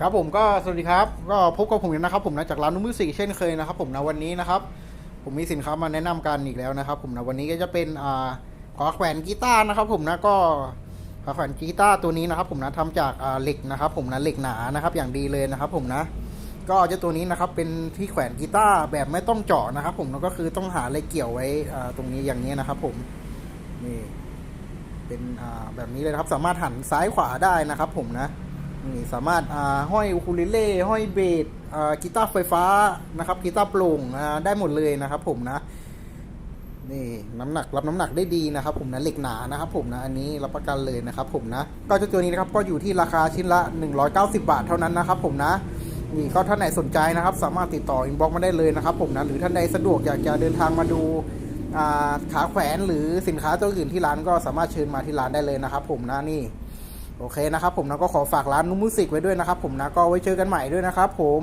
ครับผมก็สวัสดีครับก็พบกับผมอีกนะครับ ผมนะจากร้านนุ่มมือสี่เช่นเคยนะครับ ผมนะวันนี้นะครับ ผมมีสินค้ามาแนะนำกันอีกแล้วนะครับ ผมนะวันนี้ก็จะเป็นอ่าขอแขวนกีตาร์นะครับ ผมนะก็ขอแขวนกีตาร์ตัวนี้นะครับ ผมนะทำจากอ่าเหล็กนะครับ ผมนะเหล็กหนานะครับ อย่างดีเลยนะครับ ผมนะก็เจ้าตัวนี้นะครับเป็นที่แขวนกีตาร์แบบไม่ต้องเจาะนะครับ ผมแล้วก็คือต้องหาอะไรเกี่ยวไว้อ่าตรงนี้อย่างนี้นะครับ ผมนี่เป็นอ่าแบบนี้เลยครับ สามารถหันซ้ายขวาได้นะครับ ผมนะ นี่สามารถอ่าห้อยอูคูเลเล่ห้อยเบสอ่ากีตาร์ไฟฟ้านะครับกีตาร์โปร่งอ่าได้หมดเลยนะครับผมนะนี่น้ำหนักรับน้ำหนักได้ดีนะครับ ผมนะเหล็กหนานะครับผมนะอันนี้รับประกันเลยนะครับผมนะก็เจ้าตัวนี้นะครับก็อยู่ที่ราคาชิ้นละ 190 บาทเท่านั้นนะครับผมนะนี่ก็ท่านไหนสนใจนะครับ สามารถติดต่ออินบ็อกมาได้เลยนะครับผมนะหรือท่านใดสะดวกอยากจะเดินทางมาดูขาแขวนหรือสินค้าตัวอื่นที่ร้านก็สามารถเชิญมาที่ร้านได้เลยนะครับผมนะนี่ โอเคนะครับผมนะก็ขอฝากร้านนุ้มมูสิกไว้ด้วยนะครับผมนะก็ไว้เจอกันใหม่ด้วยนะครับผม